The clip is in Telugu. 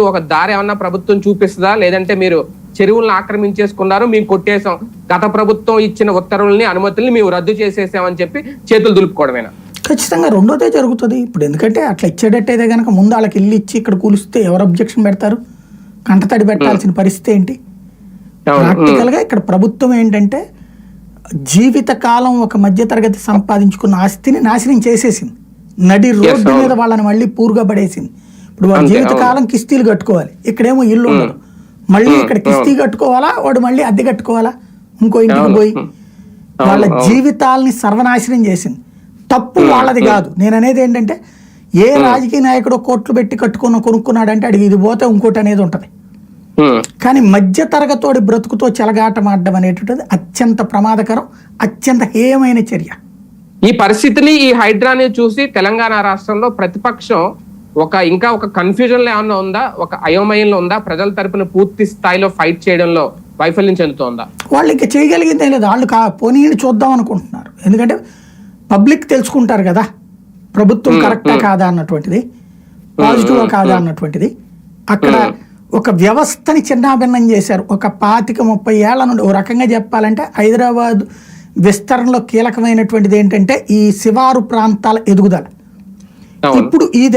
ఒక దారి ఏమన్నా ప్రభుత్వం చూపిస్తుందా? లేదంటే మీరు చెరువులను ఆక్రమించేసుకున్నారు మేము కొట్టేసాం గత ప్రభుత్వం ఇచ్చిన ఉత్తర్వుల్ని అనుమతుల్ని మేము రద్దు చేసేసామని చెప్పి చేతులు దులుపుకోవడమేనా? ఖచ్చితంగా రెండోదే జరుగుతుంది. ఇప్పుడు ఎందుకంటే అట్లా ఇచ్చేటట్టయితే కనుక ముందు వాళ్ళకి ఇల్లు ఇచ్చి ఇక్కడ కూలిస్తే ఎవరు అబ్జెక్షన్ పెడతారు? కంటతడి పెట్టాల్సిన పరిస్థితి ఏంటి? అవును. ప్రాక్టికల్గా ఇక్కడ ప్రభుత్వం ఏంటంటే జీవిత కాలం ఒక మధ్యతరగతి సంపాదించుకున్న ఆస్తిని నాశనం చేసేసింది. నడి రోడ్డు. మీద వాళ్ళని మళ్ళీ పూరుగా పడేసింది. ఇప్పుడు వాడు అంతే, జీవిత అవును. కాలం కిస్తీలు కట్టుకోవాలి. ఇక్కడేమో ఇల్లు ఉండదు. మళ్ళీ ఇక్కడ కిస్తీ కట్టుకోవాలా? వాడు మళ్ళీ అద్దె కట్టుకోవాలా? ఇంకో ఇంటికి. పోయి వాళ్ళ. జీవితాల్ని సర్వనాశనం చేసింది. తప్పు వాళ్ళది కాదు. నేను అనేది ఏంటంటే ఏ రాజకీయ నాయకుడు కోట్లు పెట్టి కట్టుకున్న కొనుక్కున్నాడంటే అడిగి ఇది పోతే ఇంకోటి అనేది ఉంటది. కానీ మధ్య తరగతోడి బ్రతుకుతో చెలగాటమాడడం అనేటువంటిది అత్యంత ప్రమాదకరం అత్యంత హేయమైన చర్య. ఈ పరిస్థితిని ఈ హైడ్రాని చూసి తెలంగాణ రాష్ట్రంలో ప్రతిపక్షం ఒక ఇంకా ఒక కన్ఫ్యూజన్లో ఏమన్నా ఉందా? ఒక అయోమయంలో ఉందా? ప్రజల తరపున పూర్తి స్థాయిలో ఫైట్ చేయడంలో వైఫల్యం చెందుతోందా? వాళ్ళు ఇంకా చేయగలిగిందే లేదు. వాళ్ళు కా పోనీని చూద్దాం అనుకుంటున్నారు. ఎందుకంటే పబ్లిక్ తెలుసుకుంటారు కదా. ప్రభుత్వం కరెక్టా కాదా అన్నటువంటిది. పాజిటివా కాదా అన్నటువంటిది. అక్కడ ఒక వ్యవస్థని చిన్నాభిన్నం చేశారు. ఒక పాతిక ముప్పై ఏళ్ళ నుండి ఓ రకంగా చెప్పాలంటే హైదరాబాద్ విస్తరణలో కీలకమైనటువంటిది ఏంటంటే ఈ శివారు ప్రాంతాల ఎదుగుదల. ఇప్పుడు ఈ